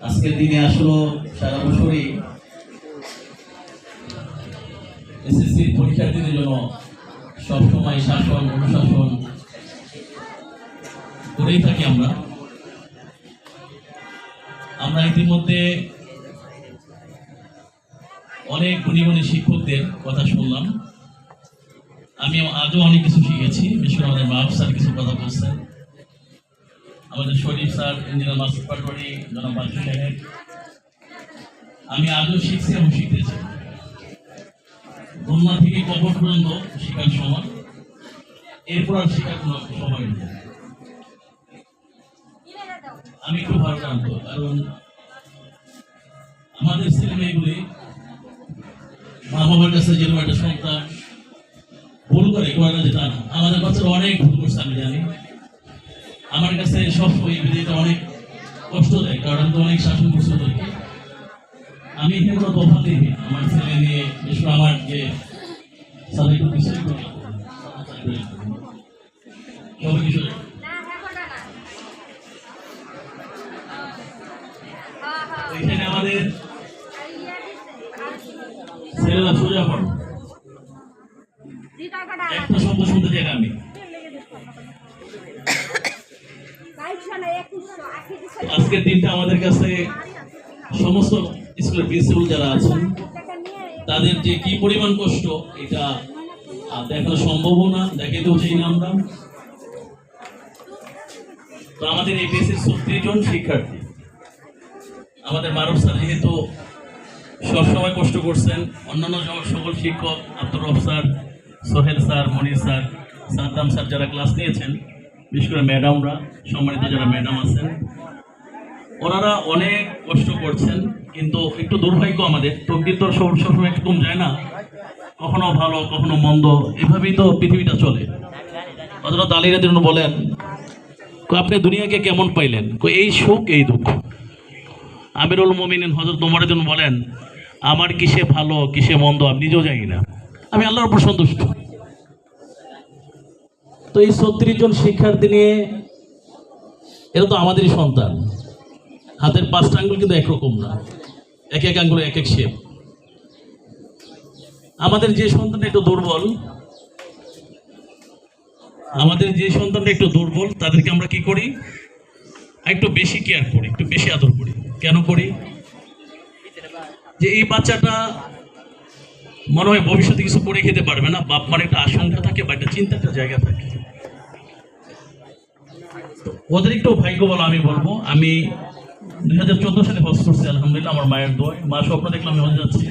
আজকের দিনে আসলো সারা বছরই এসএসসি পরীক্ষার্থীদের জন্য সবসময় শাসন, অনুশাসন করেই থাকি আমরা। আমরা ইতিমধ্যে অনেক গুণী গুণী শিক্ষকদের কথা শুনলাম। আমি আজও অনেক কিছু শিখেছি। আমাদের মাহবুব স্যার কিছু কথা বলছেন। আমাদের শরীফ স্যার, ইঞ্জিনিয়ার মাসুদ পাটোয়ারি, জনাব বাচ্চু সাহেব। আমি আজও শিখছি এবং শিখতেছি ব্রহ্মা থেকে কবর পর্যন্ত শেখার সময়, এরপর আর শেখার কোনো সময় নেই। আমি একটু ভারক্রান্ত কারণ আমাদের ছেলে মেয়েগুলি মা বাবার কাছে যেরকম একটা সন্তান ভুল করে করে না। আমাদের বাচ্চারা অনেক ভুল করছে, আমি জানি। আমার কাছে সব এই বিদিটা অনেক কষ্ট দেয়, কারণ তো অনেক শাসন কষ্ট ওদেরকে আমি এখানে কোনো তফাৎ দেখি আমার ছেলে নিয়ে আমার যে সাথে একটু কিছুই করি সবাই কিছু এখানে আমাদের ছেলেরা সোজা পড়ে একটা শব্দ শুনতে চাই না আমি আজকের দিনটা আমাদের কাছে সমস্ত স্কুলের প্রিন্সিপাল যারা আছেন, তাদের যে কি পরিমাণ কষ্ট, এটা দেখানো সম্ভব না দেখাতেও চাই না আমরা তো আমাদের এই দেশে ছত্রিশ জন শিক্ষার্থী। আমাদের মারুফ স্যার যেহেতু সবসময় কষ্ট করছেন, অন্যান্য সকল শিক্ষক Abdur Rab sir, Sohel sir, Monir sir, Saddam sir যারা ক্লাস নিয়েছেন বিশেষ করে ম্যাডামরা, সম্মানিত যারা ম্যাডাম আছেন। ওনারা অনেক কষ্ট করছেন, কিন্তু একটু দুর্ভাগ্য আমাদের। প্রকৃতি তো সব সবসময় কম যায় না। কখনো ভালো, কখনো মন্দ, এভাবেই তো পৃথিবীটা চলে। হজরত আলী রাদিন বলেন, "কো আপনি দুনিয়াকে কেমন পাইলেন? এই সুখ, এই দুঃখ। আমিরুল মোমিনিন হজরত উমর বলেন, আমার কিসে ভালো, কিসে মন্দ, আমি নিজেও জানি না। আমি আল্লাহর উপর সন্তুষ্ট। তো এই ছত্রিশ জন শিক্ষার্থী নিয়ে, এরা তো আমাদেরই সন্তান। হাতের পাঁচটা আঙ্গুল কিন্তু একরকম না। এক এক আঙ্গুলে এক এক শেপ আমাদের যে সন্তানটা একটু দুর্বল, আমাদের যে সন্তানটা একটু দুর্বল, তাদেরকে আমরা কি করি? একটু বেশি কেয়ার করি, একটু বেশি আদর করি। কেন করি? যে এই বাচ্চাটা মনে হয় ভবিষ্যতে কিছু করে খেতে পারবে না, বাপ মার একটা আশঙ্কা থাকে বা একটা চিন্তা একটা জায়গা থাকে। ওদের একটু ভাগ্য বলো আমি বলব, আমি দুই হাজার চোদ্দ সালে হজ করছি, আলহামদুলিল্লাহ, আমার মায়ের দোয় মা স্বপ্ন দেখলাম আমি হজ যাচ্ছি।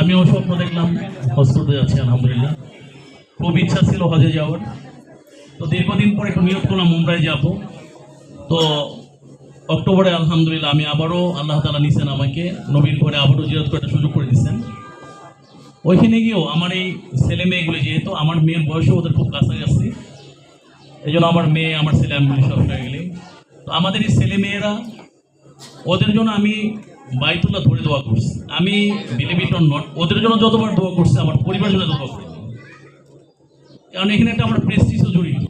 আমিও স্বপ্ন দেখলাম হজ করতে যাচ্ছি, আলহামদুলিল্লাহ। খুব ইচ্ছা ছিল হজে যাওয়ার। তো দীর্ঘদিন পরে একটু নিয়োগ করলাম, মুম্বাই যাব। তো অক্টোবরে আলহামদুলিল্লাহ আমি আবারও আল্লাহ তালা নিছেন আমাকে। নবীর ঘরে আবারও জিরত করার সুযোগ করে দিচ্ছেন ওইখানে গিয়েও আমার এই ছেলে মেয়েগুলি যেহেতু আমার মেয়ের বয়সও ওদের খুব কাছাকাছি এই জন্য আমার মেয়ে, আমার ছেলে, আমি বলি সবসময় গেলে। তো আমাদের এই ছেলে মেয়েরা, ওদের জন্য আমি বাইতুল্লাহ ধরে দোয়া করছি। আমি অর নট ওদের জন্য যতবার দোয়া করছি, আমার পরিবারের জন্য দোয়া করছি কারণ এখানে একটা আমার প্রেস্টিজও জড়িত।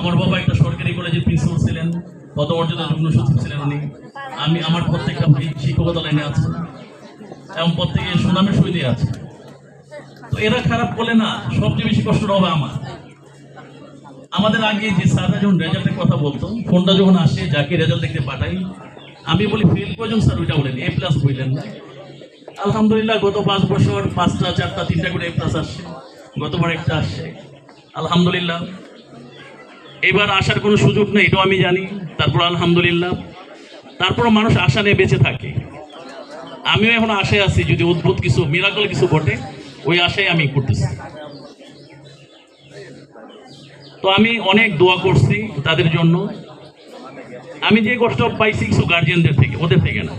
আমার বাবা একটা সরকারি কলেজের প্রিন্সিপাল ছিলেন কত মর্যাদা যুগ্ম সচিব ছিলেন উনি। আমি আমার প্রত্যেকটা ভাই শিক্ষকতা লাইনে আছে এবং প্রত্যেকে সুনামের সহিত আছে। তো এরা খারাপ বলে না, সবচেয়ে বেশি কষ্ট হবে আমার। আমাদের আগে যে স্যাররা যখন রেজাল্টের কথা বলতো ফোনটা যখন আসে, যাকে রেজাল্ট দেখতে পাঠাই, আমি বলি ফেল কজন স্যার ওইটা বলেন এ প্লাস বললেন। না আলহামদুলিল্লাহ, গত পাঁচ বছর পাঁচটা, চারটা, তিনটা করে এ প্লাস আসছে গতবার একটা আসছে আলহামদুলিল্লাহ। এবার আসার কোনো সুযোগ নেই, এটাও আমি জানি। তারপর আলহামদুলিল্লাহ। তারপর মানুষ আশা নিয়ে বেঁচে থাকে। আমিও এখন আশায় আছি, যদি অদ্ভুত কিছু মিরাকল কিছু ঘটে ওই আশায় আমি করতেছি। তো আমি অনেক দোয়া করছি তাদের জন্য। আমি যে কষ্ট পাইছি কিছু গার্জিয়ানদের থেকে, ওদের থেকে না।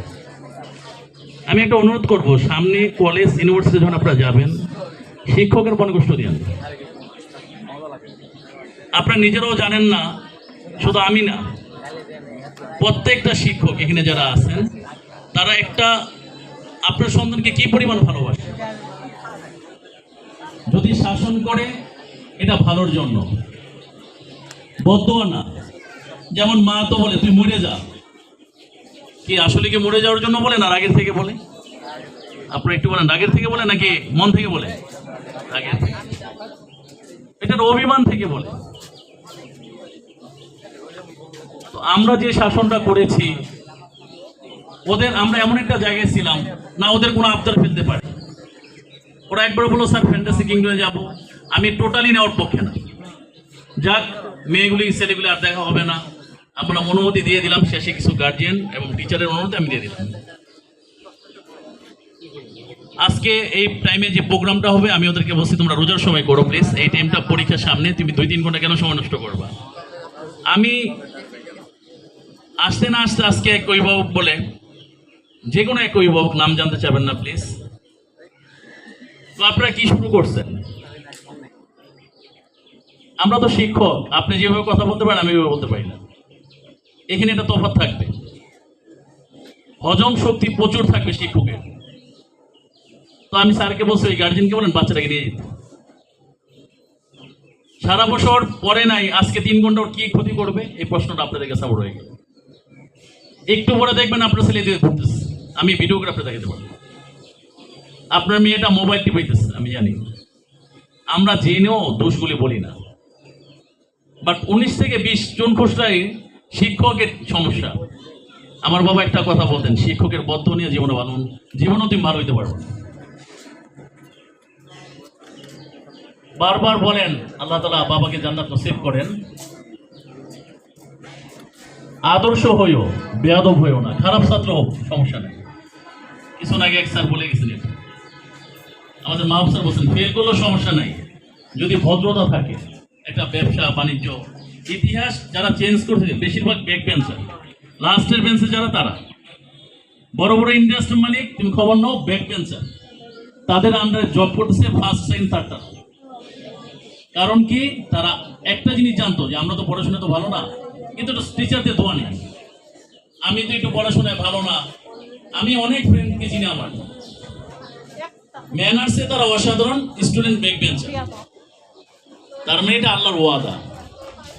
আমি একটা অনুরোধ করব, সামনে কলেজ ইউনিভার্সিটি যখন আপনারা যাবেন, শিক্ষকের মনে কষ্ট দিন। আপনারা নিজেরাও জানেন না, শুধু আমি না, প্রত্যেকটা শিক্ষক এখানে যারা আছেন, তারা একটা আপনার সন্তানকে কি পরিমাণ ভালোবাসে? যদি শাসন করে, এটা ভালোর জন্য। বদোয়া না। যেমন মা তো বলে, তুই মরে যা। কি আসলে কি মরে যাওয়ার জন্য বলে না রাগের থেকে বলে? আপনারা একটু বলেন, রাগের থেকে বলে নাকি মন থেকে বলে? রাগের এটার অভিমান থেকে বলে। তো আমরা যে শাসনটা করেছি, ওদের আমরা এমন একটা জায়গায় ছিলাম, না ওদের কোনো আবদার ফেলতে পারে। ওরা একবার বলো স্যার ফ্যান্টাসি কিংডমে যাব। আমি টোটালি নেওয়ার পক্ষে না। যাক, মেয়েগুলি ছেলেগুলি আর দেখা হবে না। আমরা অনুমতি দিয়ে দিলাম, শেষে কিছু গার্জিয়ান এবং টিচারের অনুমতি আমি দিয়ে দিলাম। আজকে এই টাইমে যে প্রোগ্রামটা হবে, আমি ওদেরকে বলছি, তোমরা রোজার সময় করো প্লিজ এই টাইমটা পরীক্ষার সামনে, তুমি দুই তিন ঘণ্টা কেন সময় নষ্ট করবা? আমি আসতে না আসতে আজকে এক অভিভাবক বলে, যে কোনো এক অভিভাবক নাম জানতে চাবেন না প্লিজ তো আপনারা কি শুরু করছেন? আমরা তো শিক্ষক, আপনি যেভাবে কথা বলতে পারেন, আমি এভাবে বলতে পারি না। এখানে একটা তফাৎ থাকবে। হজম শক্তি প্রচুর থাকবে শিক্ষকের। তো আমি স্যারকে বলছি, ওই গার্জেনকে বলেন, বাচ্চাটাকে নিয়ে যেতে। সারা বছর পরে নাই, আজকে তিন ঘণ্টা ওর কি ক্ষতি করবে? এই প্রশ্নটা আপনাদের কাছে আমার গেল। একটু পরে দেখবেন আপনার ছেলে দিয়ে ঘুরতেছে। আমি ভিডিওগ্রাফে দেখাতে পারব। আপনার মেয়েটা মোবাইল টিপাইতেছে, আমি জানি। আমরা জেনেও দোষগুলি বলি না। বাট উনিশ থেকে বিশ জন খুচরাই শিক্ষকের সমস্যা। আমার বাবা একটা কথা বলতেন, শিক্ষকের বদ্ধ নিয়ে জীবনে ভালো জীবনেও তুমি ভালো হইতে পারব বারবার বলেন, আল্লাহ তালা বাবাকে জান্নাত নসিব করেন। আদর্শ হইও, বেয়াদব হইও না, খারাপ ছাত্র হোক সমস্যা নেই। কিছু আগে এক স্যার বলে গেছিলেন আমাদের মাহবুব স্যার বলছেন, ফেল করলেও সমস্যা নাই। যদি ভদ্রতা থাকে, একটা ব্যবসা, বাণিজ্য, ইতিহাস যারা চেঞ্জ করছে বেশিরভাগ ব্যাক বেঞ্চার লাস্টের বেঞ্চে যারা, তারা। বড় বড় ইন্ডাস্ট্রি মালিক, তুমি খবর নাও ব্যাক বেঞ্চার তাদের আন্ডারে জব করতেছে ফার্স্ট সেকেন্ড থার্ডটা কারণ কি? তারা একটা জিনিস জানতো যে, আমরা তো পড়াশোনা তো ভালো না। কিন্তু একটা টিচারদের দোয়া নেই। আমি তো একটু পড়াশোনায় ভালো না। আমি অনেক ফ্রেন্ডকে চিনি আমার। ম্যানার্সে তারা অসাধারণ স্টুডেন্ট ব্যাক বেঞ্চার তার মানে এটা আল্লাহর ওয়াদা।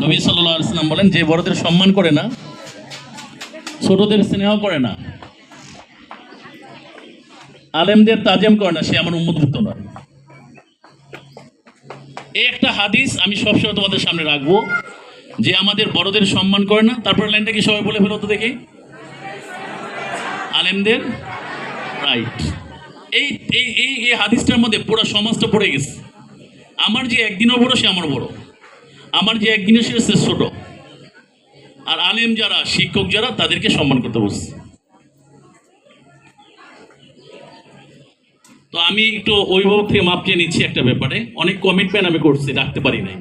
নবী সাল্লাহ ইসলাম বলেন যে বড়দের সম্মান করে না ছোটদের স্নেহ করে না আলেমদের তাজেম করে না সে আমার উন্মুক্ত নয়। এই একটা হাদিস আমি সবসময় তোমাদের সামনে রাখব যে আমাদের বড়দের সম্মান করে না তারপর লাইনটা কি সবাই বলে ফেলো তো দেখি? আলেমদের রাইট এই এই এই এই হাদিসটার মধ্যে পুরো সমাজটা পড়ে গেছে। আমার যে একদিনও বড়, সে আমার বড়। আমার যে একদিনও, সে সে ছোট। আর আলেম যারা, শিক্ষক যারা, তাদেরকে সম্মান করতে বসছে তো আমি একটু অভিভাবক থেকে মাপ চেয়ে নিচ্ছি একটা ব্যাপারে। অনেক কমিটমেন্ট আমি করছি, রাখতে পারি নাই।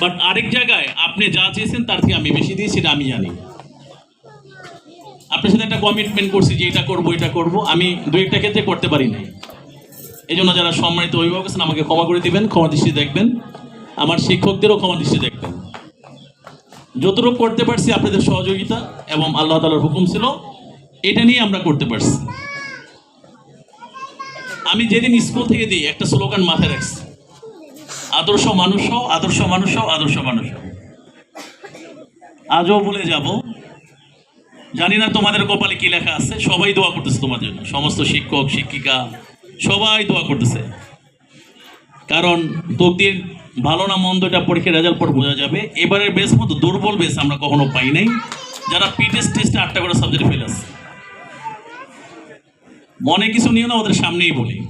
বাট আরেক জায়গায় আপনি যা চেয়েছেন, তার থেকে আমি বেশি দিয়েছি, সেটা আমি জানি। আপনার সাথে একটা কমিটমেন্ট করছি যে এটা করব এটা করব। আমি দু একটা ক্ষেত্রে করতে পারি নাই। এই জন্য যারা সম্মানিত অভিভাবক আছেন, আমাকে ক্ষমা করে দিবেন, ক্ষমা দৃষ্টি দেখবেন। আমার শিক্ষকদেরও ক্ষমা দৃষ্টি দেখবেন। যতটুকু করতে পারছি, আপনাদের সহযোগিতা এবং আল্লাহ তালার হুকুম ছিল, এটা নিয়ে আমরা করতে পারছি। আমি যেদিন স্কুল থেকে দিই, একটা স্লোগান মাথায় রাখছি। আদর্শ মানুষ হও, আদর্শ মানুষ হও, আদর্শ মানুষ হও। আজও বলে যাব জানি না তোমাদের কপালে কি লেখা আছে, সবাই দোয়া করতেছে তোমার জন্য। সমস্ত শিক্ষক, শিক্ষিকা, সবাই দোয়া করতেছে। কারণ তকদির ভালো না মন্দ এটা পরীক্ষার রেজাল্ট পর বোঝা যাবে। এবারের বেশ মতো দুর্বল বেশ আমরা কখনো পাই নাই। যারা পিটেস টেস্টে আটটা করে সাবজেক্ট ফেল আছে। মনে কিছু নিয়ে না, ওদের সামনেই বলি।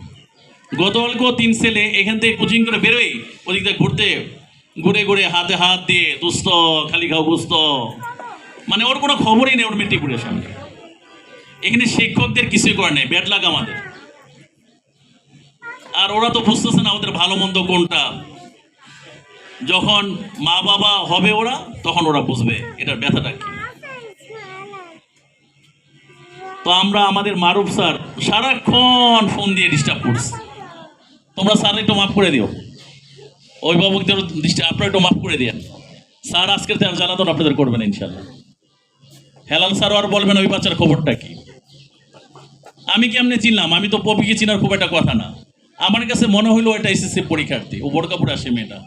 গতকালকেও তিন ছেলে এখান থেকে কোচিং করে বেরোই ওদিক দিয়ে ঘুরতে, ঘুরে ঘুরে হাতে হাত দিয়ে, দুস্থ, খালি খাও বুঝত মানে ওর কোনো খবরই নেই ওর মেট্রিকুরের সামনে এখানে শিক্ষকদের কিছুই করে নেই ব্যাড লাগ আমাদের। আর ওরা তো বুঝতেছে না ওদের ভালো মন্দ কোনটা। যখন মা বাবা হবে ওরা, তখন ওরা বুঝবে, এটার ব্যথাটা কি। তো আমরা আমাদের মারুফ স্যার সারাক্ষণ ফোন দিয়ে ডিস্টার্ব করছি। তোমরা স্যার একটু মাফ করে দিও। অভিভাবকদের আপনারা একটু মাফ করে দিয়েন। স্যার আজকের জ্বালাতন আপনাদের করবেন ইনশাল্লাহ হেলাল স্যারও আর বলবেন ওই বাচ্চার খবরটা কি? আমি কেমনে চিনলাম? আমি তো পপিকে চিনার খুব একটা কথা না। আমার কাছে মনে হইল এটা এসএসসি পরীক্ষার্থী, ও বড় কাপড় আসে মেয়েটা।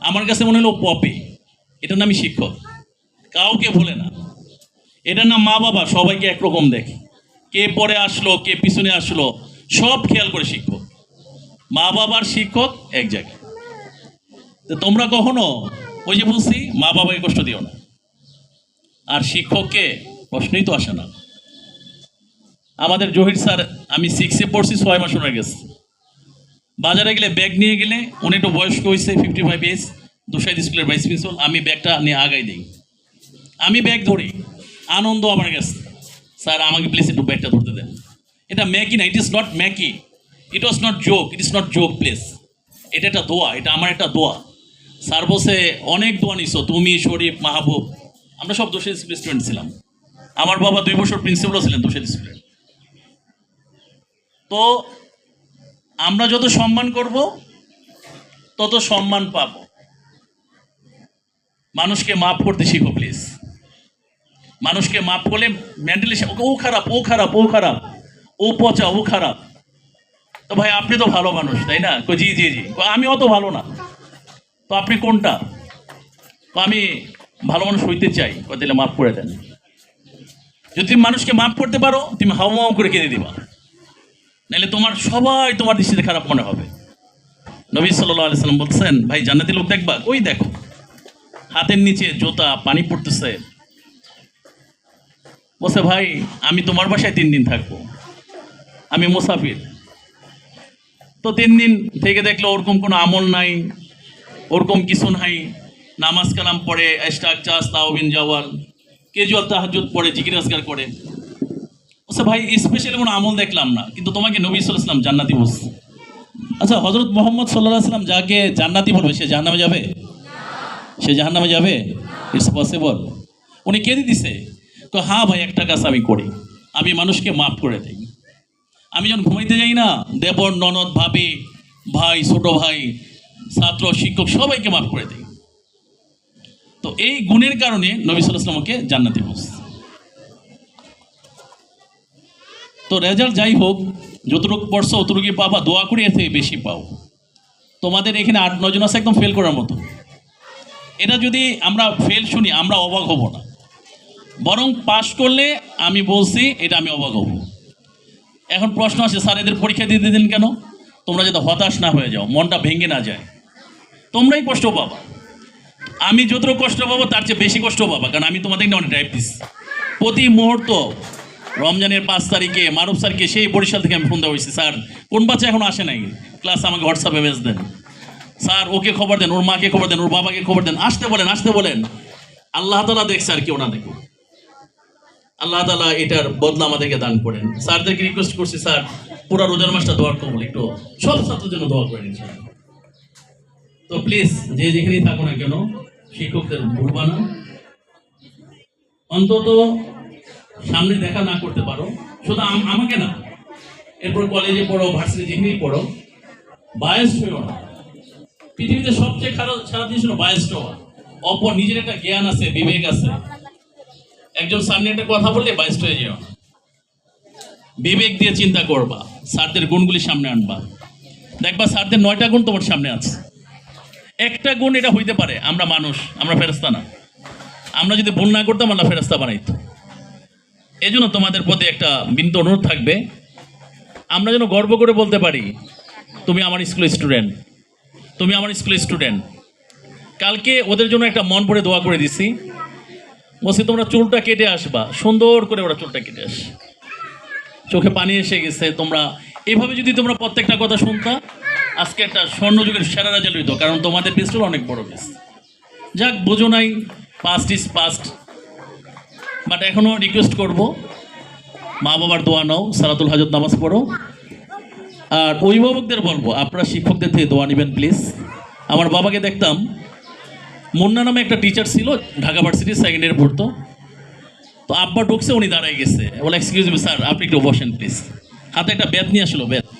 আমার কাছে মনে হলো পপি। এটার নামই শিক্ষক। কাউকে ভুলে না। এটার নাম মা বাবা, সবাইকে একরকম দেখে। কে পরে আসলো, কে পিছনে আসলো, সব খেয়াল করে শিক্ষক। মা বাবার শিক্ষক এক জায়গায়। তো তোমরা কখনো ওই যে বলছি, মা বাবাকে কষ্ট দিও না। আর শিক্ষককে প্রশ্নই তো আসে না। আমাদের জহির স্যার, আমি সিক্সে পড়ছি, ছয় মাস ওনার গেছে। বাজারে গেলে ব্যাগ নিয়ে গেলে উনি একটু বয়স্ক হয়েছে ফিফটি ফাইভ এজ দুসাইদ স্কুলের ভাইস প্রিন্সিপাল আমি ব্যাগটা নিয়ে আগাই দিই। আমি ব্যাগ ধরি, আনন্দ আমার কাছে। স্যার, আমাকে প্লিজ একটু ব্যাগটা ধরতে দেন। এটা ম্যাকি না it is not mockery it was not joke it is not joke place এটা একটা দোয়া, এটা আমার একটা দোয়া। স্যার বসে অনেক দোয়া নিছো, তুমি, শরীফ, মাহবুব আমরা সব দোষের স্টুডেন্ট ছিলাম। আমার বাবা দুই বছর প্রিন্সিপালও ছিলেন দোষের স্টুডেন্ট তো আমরা যত সম্মান করব, তত সম্মান পাব। মানুষকে মাফ করতে শিখো প্লিজ মানুষকে মাফ করলে মেন্টালি ও খারাপ ও খারাপ ও খারাপ। ও পচা, ও খারাপ। তো ভাই, আপনি তো ভালো মানুষ, তাই না? জি জি জি। আমি অত ভালো না। তো আপনি কোনটা? তো আমি ভালো মানুষ হইতে চাই তাহলে মাফ করে দেন। যদি তুমি মানুষকে মাফ করতে পারো, তুমি হাও মাও করে কেঁদে দিবা। নাহলে তোমার সবাই তোমার দৃষ্টিতে খারাপ মনে হবে। নবী সাল্লাহ আলিয়াল্লাম বলছেন, ভাই, জান্নাতি লোক দেখবা? ওই দেখো, হাতের নিচে জোতা, পানি পড়তেছে। বসে ভাই, আমি তোমার বাসায় তিন দিন থাকব। আমি মুসাফির। তো তিন দিন থেকে দেখল ওরকম কোনো আমল নাই, ওরকম কিছু নাই। নামাজ কালাম পড়ে এস্টাক চাষ তাওবিন জাওয়াল কেজুয়াল তাহাজুদ পড়ে জিকির আজগার করে। আচ্ছা ভাই স্পেশালি কোনো আমল দেখলাম না, কিন্তু তোমাকে নবী সাল্লাম জান্নাতি বলছে। আচ্ছা হজরত মোহাম্মদ সাল্লাহ সাল্লাম যাকে জান্নাতি বলবে, সে জাহান্নামে যাবে? সে জাহান্নামে যাবে? ইটস পসিবল উনি কে দিছে তো হ্যাঁ ভাই, একটা কাজ আমি করি। আমি মানুষকে মাফ করে দিই। আমি যখন ঘুমাইতে যাই না, দেবর, ননদ, ভাবি, ভাই, ছোট ভাই, ছাত্র, শিক্ষক, সবাইকে মাফ করে দিই। তো এই গুণের কারণে নবী সাল্লাহ সাল্লামকে জান্নাতি বলছে তো রেজাল্ট যাই হোক, যতটুকু পড়ছো অতটুকু পাবা, দোয়া করে থেকে বেশি পাও। তোমাদের এখানে আট নজন আছে একদম ফেল করার মতো। এটা যদি আমরা ফেল শুনি, আমরা অবাক হব না। বরং পাশ করলে আমি বলছি, এটা আমি অবাক হব। এখন প্রশ্ন আসে, স্যার, এদের পরীক্ষা দিতে দিন কেন? তোমরা যাতে হতাশ না হয়ে যাও, মনটা ভেঙে না যায়। তোমরাই কষ্ট পাবা। আমি যতটুকু কষ্ট পাবো, তার চেয়ে বেশি কষ্ট পাবা, কারণ আমি তোমাদের অনেক দিচ্ছি প্রতি মুহূর্ত, রমজানের পাঁচ তারিখে, মারুফ স্যারকে সেই বরিশাল থেকে আমি ফোন দেওয়া হয়েছি, স্যার, কোন বাচ্চা এখন আসে নাই? ক্লাস আমাকে হোয়াটসঅ্যাপে মেসেজ দেন। স্যার, ওকে খবর দেন, ওর মাকে খবর দেন, ওর বাবাকে খবর দেন, আসতে বলেন আসতে বলেন। আল্লাহ তালা দেখছে আর কেউ না দেখুক আল্লাহ তালা এটার বদলা আমাদেরকে দান করেন। স্যারদেরকে রিকোয়েস্ট করছি, স্যার, পুরা রোজার মাসটা দোয়ার কবল, একটু সব ছাত্রের জন্য দোয়া করে নিচ্ছি তো প্লিজ যে যেখানেই থাকো না কেন শিক্ষকদের ভুলবা না অন্তত সামনে দেখা না করতে পারো। শুধু আমাকে না, এরপর কলেজে পড়ো ভার্সিটি যেখানেই পড়ো বায়াস হইও না। পৃথিবীতে সবচেয়ে খারাপ খারাপ জিনিস হলো বায়াসড হওয়া। অপর নিজের একটা জ্ঞান আছে, বিবেক আছে। একজন সামনে একটা কথা বললে বায়াসড হয়ে যেও। বিবেক দিয়ে চিন্তা করবা, স্যারদের গুণগুলি সামনে আনবা। দেখবা স্যারদের নয়টা গুণ তোমার সামনে আছে। একটা গুণ এটা হইতে পারে, আমরা মানুষ, আমরা ফেরস্তা না। আমরা যদি ভুল না করতাম, আল্লাহ ফেরস্তা বানাইতো। এই জন্য তোমাদের প্রতি একটা বিনীত অনুরোধ থাকবে, আমরা যেন গর্ব করে বলতে পারি, তুমি আমার স্কুলের স্টুডেন্ট, তুমি আমার স্কুলের স্টুডেন্ট। কালকে ওদের জন্য একটা মন পড়ে দোয়া করে দিছি। বলছি, তোমরা চুলটা কেটে আসবা। সুন্দর করে ওরা চুলটা কেটে আস। চোখে পানি এসে গেছে, তোমরা এইভাবে যদি তোমরা প্রত্যেকটা কথা শুনতা আজকে একটা স্বর্ণযুগের সেরা রেজাল্ট কারণ তোমাদের বেস্ট অনেক বড় বেস্ট যাক, বোঝো নাই পাস্ট ইজ পাস্ট বাট এখনও রিকোয়েস্ট করব, মা বাবার দোয়া নাও, সালাতুল হাজত নামাজ পড়ো। আর অভিভাবকদের বলব, আপনারা শিক্ষকদের থেকে দোয়া নেবেন প্লিজ আমার বাবাকে দেখতাম, মুন্না নামে একটা টিচার ছিল, ঢাকা ভার্সিটির সেকেন্ড ইয়ার পড়তো। তো আব্বা ঢুকছে, উনি দাঁড়ায় গেছে। বলে এক্সকিউজ মি স্যার আপনি একটু বসেন প্লিজ হাতে একটা ব্যাথ নিয়ে আসলো, ব্যাট। তো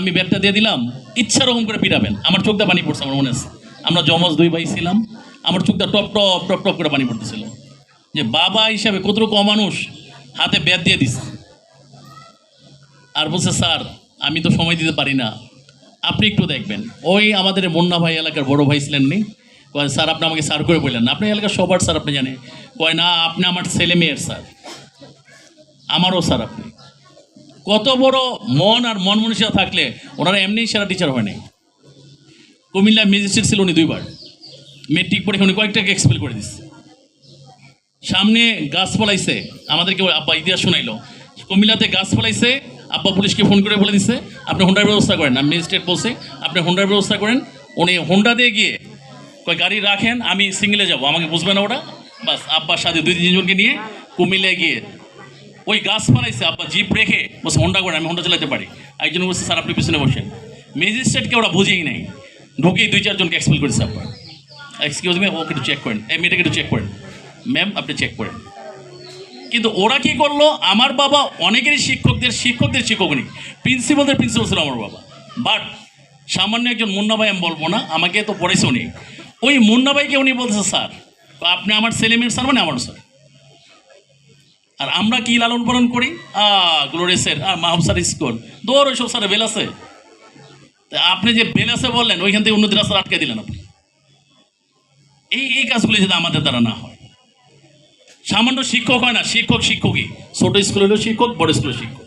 আমি ব্যাটটা দিয়ে দিলাম ইচ্ছা রকম করে পিটাবেন আমার চোখটা পানি পড়ছে আমার মনে আছে। আমরা জমজ দুই ভাই ছিলাম আমার চোখটা টপ টপ টপ টপ করে পানি পড়তেছিল। যে বাবা হিসাবে কতটুকু অমানুষ হাতে ব্যাট দিয়ে দিস আর বলছে স্যার আমি তো সময় দিতে পারি না। আপনি একটু দেখবেন। ওই আমাদের মুন্না ভাই এলাকার বড় ভাই ছিলেন নি কয়, স্যার আপনি আমাকে স্যার করে বললেন আপনার এলাকার সবার স্যার আপনি জানেন। কয় না আপনি আমার ছেলে মেয়ের স্যার। আমারও স্যার আপনি। কত বড় মন আর মন মনীষা থাকলে ওনারা এমনিই সেরা টিচার হয় নাই। কুমিল্লা ম্যাজিস্ট্রেট ছিল উনি দুইবার। মেট্রিক পরীক্ষা উনি কয়েকটাকে এক্সপেল করে দিচ্ছে সামনে গাছ ফলাইছে, আমাদেরকে আব্বা ইতিহাস শোনাইলো। কুমিল্লাতে গাছ ফলাইছে, আব্বা পুলিশকে ফোন করে বলে দিচ্ছে আপনি হোন্ডার ব্যবস্থা করেন। আমি ম্যাজিস্ট্রেট বলছে, আপনি হোন্ডার ব্যবস্থা করেন। উনি হোন্ডা দিয়ে গিয়ে কয়, গাড়ি রাখেন, আমি সিঙ্গেলে যাব। আমাকে বুঝবে না ওটা বাস, আব্বার সাথে দুই তিনজনকে নিয়ে কুমিল্লায় গিয়ে ওই গাছ ফলাইছে আব্বা জিপ রেখে বসে হোন্ডা করে, আমি হোন্ডা চালাতে পারি। একজন বসে স্যার, আপনি পিছনে বসেন। ম্যাজিস্ট্রেটকে ওরা বুঝেই নাই। ঢুকেই দুই, চারজনকে এক্সপেল করেছে, আব্বা। এক্সকিউজ মি ওকে একটু চেক করেন। এই মেয়েটাকে একটু চেক করেন। ম্যাম আপনি চেক করেন। কিন্তু ওরা কি করল? আমার বাবা অনেকেরই শিক্ষকদের শিক্ষকদের শিক্ষক নেই প্রিন্সিপালদের প্রিন্সিপাল ছিল আমার বাবা। বাট সামান্য একজন মুন্না ভাই, আমি বলব না, আমাকে তো পড়েছে উনি। ওই মুন্না ভাইকে উনি বলছে, স্যার, আপনি আমার ছেলে মেয়ের স্যার মানে আমার স্যার আর আমরা কি লালন পালন করি? আ গ্লোরিসের আর মাহবসার স্কুল দৌড় ওইসব স্যার বেল আছে? তা আপনি যে বেল আছে বললেন, ওইখান থেকে উন্নতি রাস্তা আটকে দিলেন আপনি। এই এই কাজগুলি যদি আমাদের দ্বারা না হয়। সামান্য শিক্ষক হয় না, শিক্ষক শিক্ষকই। ছোট স্কুলেরও শিক্ষক, বড় স্কুলের শিক্ষক।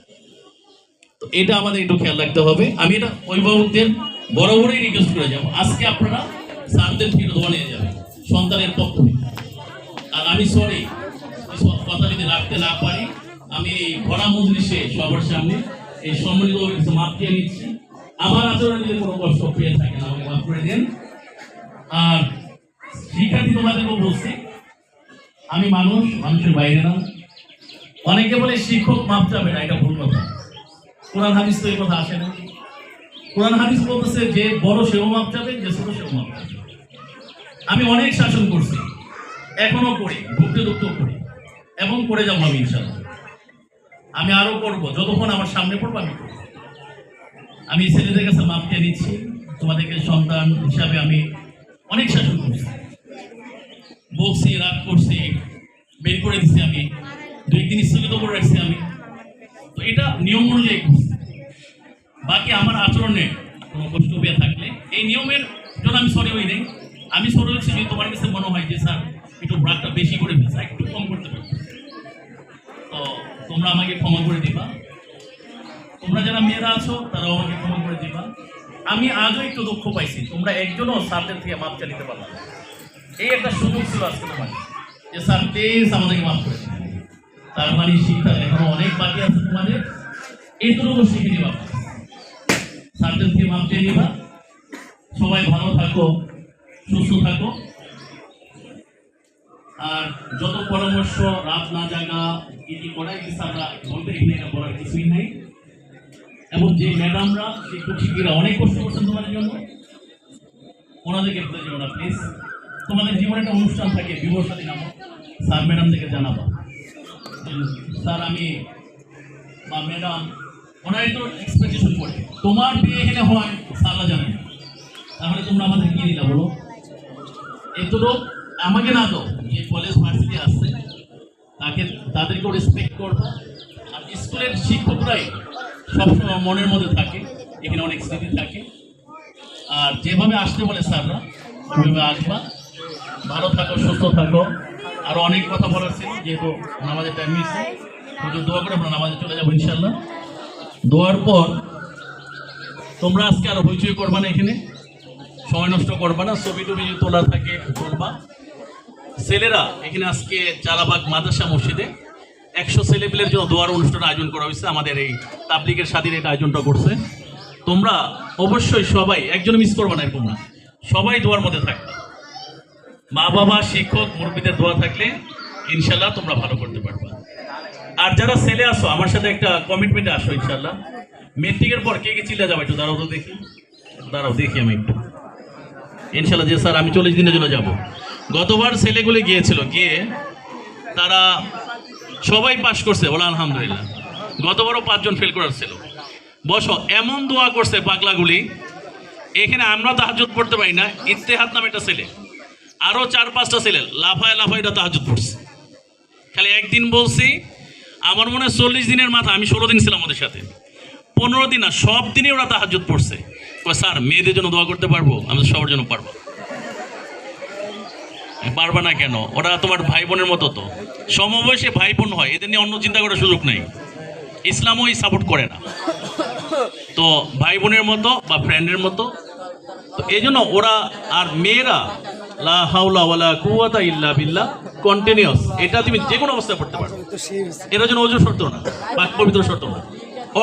তো এটা আমাদের একটু খেয়াল রাখতে হবে। আমি এটা অভিভাবকদের বরাবরই রিকোয়েস্ট করে যাব। আজকে আপনারা স্যারদের থেকে দোয়া নিয়ে যাবেন, সন্তানের পক্ষ। আর আমি সরি কথা যদি রাখতে না পারি। আমি ভরা মজলিসে সবার সামনে এই অভিজ্ঞতা মাপ নিচ্ছি। আমার আচরণে যদি কোনো কষ্ট পেয়ে থাকেন আমাকে মাফ করে দেন আর শিক্ষার্থী তোমাদেরকেও বলছি আমি মানুষ, মানুষের বাইরে না। অনেকে বলে শিক্ষক মাপ যাবে না, এটা ভুল কথা। কোরআন, হাদিস তো এই কথা আসে না। কোরআন, হাদিস বলতেছে যে বড় সেও মাপ যাবে যে ছোট সেও মাপ যাবে আমি অনেক শাসন করছি, এখনও করি ভুক্তি দুঃখ করি। এবং করে যাব আমি ইনশাল্লাহ আমি আরও করব। যতক্ষণ আমার সামনে পড়ব, আমি করব। আমি ছেলেদের কাছে মাপ চেয়ে নিচ্ছি। তোমাদেরকে সন্তান হিসাবে আমি অনেক শাসন করছি। বলছি রাগ করছি, বের করে দিচ্ছি আমি। দু একদিন স্থগিত করে রাখছি আমি। তো এটা নিয়ম অনুযায়ী করছি। বাকি আমার আচরণে কোনো কষ্ট পেয়ে থাকলে এই নিয়মের জন্য আমি সরি হই নাই। আমি সরি হচ্ছি যদি তোমার কাছে মনে হয় যে, স্যার, একটু রাগটা বেশি করে ফেলছে, একটু কম করতে পারো। তোমরা আমাকে ক্ষমা করে দিবা। তোমরা যারা মেয়েরা আছো, তারাও আমাকে ক্ষমা করে দিবা। আমি আজও একটু দুঃখ পাইছি। তোমরা একজনও স্যারদের থেকে মাপ চা নিতে পারলাম এই একটা সুযোগ ছিল আজকে তোমার। যে স্যার প্লিজ আমাদেরকে মাফ করে তার মানে শিক্ষা, এখনও অনেক বাকি আছে তোমাদের। এইটুকু শিখে নিবা। স্যারদের থেকে মাপ চেয়ে নিবা। সবাই ভালো থাকো, সুস্থ থাকো। আর যত পরামর্শ রাত না জাগা কি কি করা এই স্যাররা বলতে এখানে এটা বলার কিছুই নাই। এবং যে ম্যাডামরা শিক্ষক শিক্ষিকা অনেক কষ্ট করছেন তোমাদের জন্য, ওনাদেরকে বলে যাব না প্লিজ তোমাদের জীবনে একটা অনুষ্ঠান থাকে বিবর সাথী নামক। স্যার ম্যাডামদেরকে জানাব। স্যার, আমি বা ম্যাডাম ওনারা একটু এক্সপেকটেশন করে। তোমার বিয়ে এখানে হয়, স্যাররা জানে তাহলে তোমরা আমাদের কি দিলা বলো? এতটুকু আমাকে না তো যে কলেজ ভার্সিটি আসছে, তাকে, তাদেরকেও রেসপেক্ট করব। আর স্কুলের শিক্ষকরাই সবসময় মনের মধ্যে থাকে, এখানে অনেক স্মৃতি থাকে। আর যেভাবে আসতে বলে স্যাররা, ওইভাবে আসবা। ভালো থাকো, সুস্থ থাকো। আরও অনেক কথা বলার ছিল, যেহেতু নামাজের টাইম মিশছে হুজুর দোয়া করে আমরা নামাজে চলে যাব ইনশাল্লাহ দোয়ার পর তোমরা আজকে আরও হইচই করবা না এখানে। সময় নষ্ট করবা না ছবি টবি যদি তোলা থাকে তুলবা ছেলেরা, এখানে আজকে চালাবাগ মাদ্রাসা মসজিদে একশো ছেলেপিলের জন্য দোয়ার অনুষ্ঠান আয়োজন করা হয়েছে। আমাদের এই তাবলিকের স্বাধীন এটা আয়োজনটা করছে। তোমরা অবশ্যই সবাই একজন মিস করবে না এরকম না, সবাই দোয়ার মধ্যে থাকবে। মা বাবা, শিক্ষক, মুরব্বীদের দোয়া থাকলে ইনশাল্লাহ তোমরা ভালো করতে পারবে। আর যারা ছেলে আসো আমার সাথে একটা কমিটমেন্টে আসো ইনশাল্লাহ মেট্রিকের পর কে কে চিল্লা যাবে একটু দাঁড়াও তো দেখি। দাঁড়াও, দেখি আমি একটু। ইনশাল্লাহ যে স্যার, আমি চল্লিশ দিনের জন্য যাব। গতবার ছেলেগুলি গিয়েছিল, গিয়ে তারা সবাই পাশ করছে, বলে আলহামদুলিল্লাহ। গতবারও পাঁচজন ফেল করার ছিল। বসো, এমন দোয়া করছে পাগলাগুলি। এখানে আমরা তাহাজুদ পড়তে পারি না ইত্তেহাত নামে একটা ছেলে। আরও চার পাঁচটা ছেলে, লাফায় লাফায় এটা তাহাজুদ পড়ছে। খালি একদিন বলছি, আমার মনে হয় চল্লিশ দিনের মাথা, আমি ষোলো দিন ছিলাম ওদের সাথে। পনেরো দিন না, সব দিনই ওরা তাহাজুদ পড়ছে। স্যার, মেয়েদের জন্য দোয়া করতে পারব? আমি সবার জন্য পারব। পারবে না কেন? ওরা তোমার ভাই বোনের মতো তো। সমবয়সে ভাই বোন হয় এদের নিয়ে অন্য চিন্তা করার সুযোগ নেই। ইসলামও এই সাপোর্ট করে না। তো ভাই বোনের মতো বা ফ্রেন্ডের মতো তো এই জন্য ওরা আর মেয়েরা লা ওয়ালা কুওয়াতা ইল্লা বিল্লাহ কন্টিনিউয়াস এটা তুমি যে কোনো অবস্থায় পড়তে পারো। এরা শর্ত না পবিত্র শর্ত না।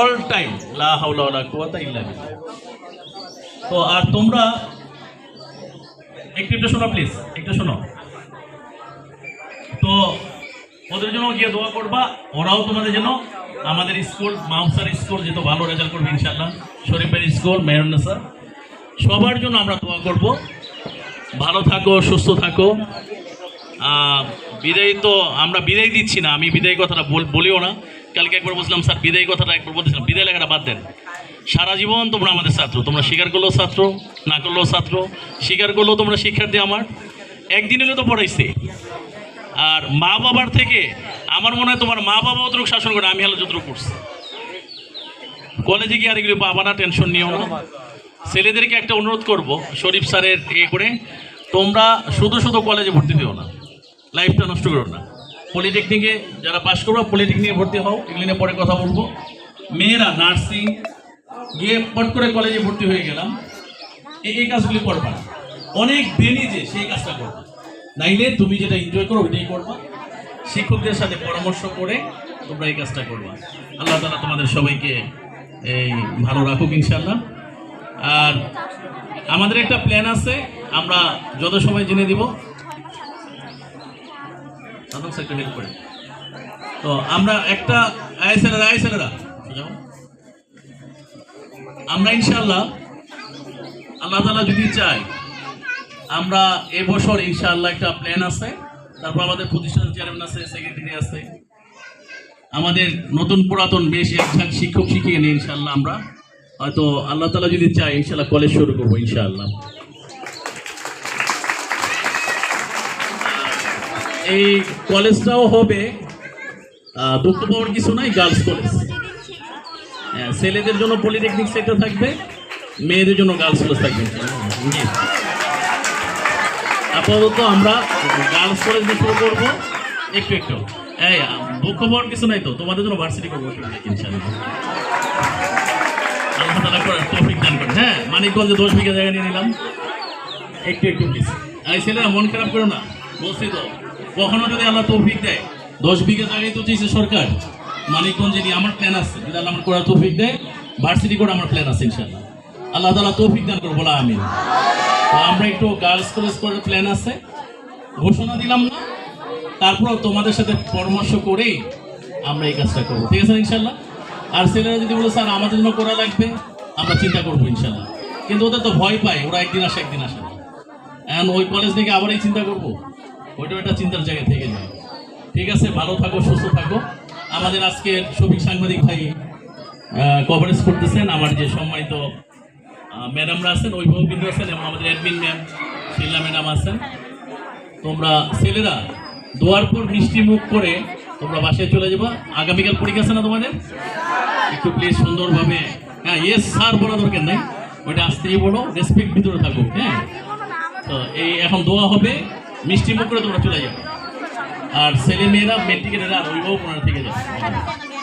অল টাইম লা ওয়ালা কুওয়াতা ইল্লা বিল্লাহ। তো আর তোমরা একটু একটু শোনো প্লিজ একটু শোনো। তো ওদের জন্য গিয়ে দোয়া করবা, ওরাও তোমাদের জন্য। আমাদের স্কুল মাউসার স্কুল যেহেতু ভালো রেজাল্ট করবে ইনশাল্লাহ শরীফের স্কুল মেহরুন্নেসা সবার জন্য আমরা দোয়া করব। ভালো থাকো, সুস্থ থাকো। বিদায় তো আমরা বিদায় দিচ্ছি না, আমি বিদায় কথাটা বল- বলিও না। কালকে একবার বলছিলাম, স্যার, বিদায় কথাটা একবার বলতেছিলাম। বিদায় লেখাটা বাদ দেন। সারা জীবন তোমরা আমাদের ছাত্র। তোমরা স্বীকার করলেও ছাত্র, না করলেও ছাত্র। স্বীকার করলেও তোমরা শিক্ষার্থী আমার। একদিন হলে তো পড়াইছে। আর মা বাবার থেকে আমার মনে হয় তোমার মা বাবা অতটুকু শাসন করে আমি হলো যতটুকু করছি। কলেজে গিয়ে আর এগুলো বাবা না, টেনশন নিও না। ছেলেদেরকে একটা অনুরোধ করব, শরীফ স্যারের এ করে, তোমরা শুধু শুধু কলেজে ভর্তি দিও না। লাইফটা নষ্ট করো না। পলিটেকনিকে যারা পাশ করব, পলিটেকনিকে ভর্তি হও। এগুলো নিয়ে পরে কথা বলব। মেয়েরা নার্সিং গিয়ে পট করে কলেজে ভর্তি হয়ে গেলাম। এই কাজগুলি করবা অনেক দিনই যে সেই কাজটা করবা। নাইলে তুমি যেটা এনজয় করো ওইটাই করবা। শিক্ষকদের সাথে পরামর্শ করে তোমরা এই কাজটা করবা। আল্লাহ তালা তোমাদের সবাইকে এই ভালো রাখুক ইনশাল্লাহ আর আমাদের একটা প্ল্যান আছে, আমরা যত সময় জেনে দিব। তো আমরা একটা আইসেলেরা আইসেলেরা আমরা ইনশাল্লাহ আল্লাহ তালা যদি চাই আমরা এবছর ইনশাআল্লাহ একটা প্ল্যান আছে। তারপর আমাদের প্রতিষ্ঠানের চেয়ারম্যান আছে সেক্রেটারি আছে। আমাদের নতুন পুরাতন বেশ একজন শিক্ষক শিখিয়ে নিয়ে ইনশাল্লাহ আমরা। হয়তো আল্লাহ তালা যদি চাই ইনশাল্লাহ কলেজ শুরু করব ইনশাআল্লাহ। এই কলেজটাও হবে দুঃখ পাওয়ার কিছু নাই গার্লস কলেজ ছেলেদের জন্য পলিটেকনিক সেক্টর থাকবে, মেয়েদের জন্য গার্লস কলেজ থাকবে। আপাতত আমরা গার্লস কলেজ দিয়ে শুরু করব। একটু একটু। দুঃখ পাওয়ার কিছু নাই তো? তোমাদের জন্য ভার্সিটি করব। আল্লাহ তাআলা করার তৌফিক দান করেন। হ্যাঁ মানিকগঞ্জে দশ বিঘা জায়গা নিয়ে নিলাম। একটু একটু প্লিজ এই, ছেলেরা মন খারাপ করো না। বলছি তো, কখনো যদি আল্লাহ তৌফিক দেয়, দশ বিঘা জায়গায় তো চেয়েছে সরকার। মানিকগঞ্জে নিয়ে আমার প্ল্যান আছে। যদি আল্লাহ আমার করার তৌফিক দেয় ভার্সিটি করে আমার প্ল্যান আছে ইনশাল্লাহ আল্লাহ তালা তৌফিক দান করব বলা আমি আমরা একটু গার্লস কলেজ করার প্ল্যান আছে। ঘোষণা দিলাম না। তারপর তোমাদের সাথে পরামর্শ করেই আমরা এই কাজটা করব। ঠিক আছে ইনশাল্লাহ আর ছেলেরা যদি বলে, স্যার, আমাদের জন্য করা লাগবে, আমরা চিন্তা করব ইনশাল্লাহ কিন্তু ওদের তো ভয় পায়, ওরা একদিন আসে একদিন আসে এখন ওই কলেজ থেকে আবার এই চিন্তা করব। ওইটাও একটা চিন্তার জায়গা থেকে যায়। ঠিক আছে? ভালো থাকো, সুস্থ থাকো। আমাদের আজকের সবিক সাংবাদিক ভাই কভারেজ করতেছেন। আমার যে সম্মানিত ম্যাডামরা আছেন, অভিভাবকবৃন্দ আছেন এবং আমাদের অ্যাডমিন ম্যাম শিল্লা ম্যাডাম আছেন। তোমরা ছেলেরা, দোয়ার পর মিষ্টি মুখ করে তোমরা বাসায় চলে যাবা। আগামীকাল পরীক্ষা আছে না তোমাদের? একটু প্লিজ সুন্দরভাবে হ্যাঁ ইয়েস স্যার বলা দরকার নাই। ওইটা আসতেই বলো রেসপেক্ট ভিতরে থাকুক হ্যাঁ। তো এই এখন দোয়া হবে, মিষ্টি মুখ করে তোমরা চলে যাবে। আর ছেলে মেয়েরা মেট্রিকের আর অভিভাবক ওনারা থেকে যাবে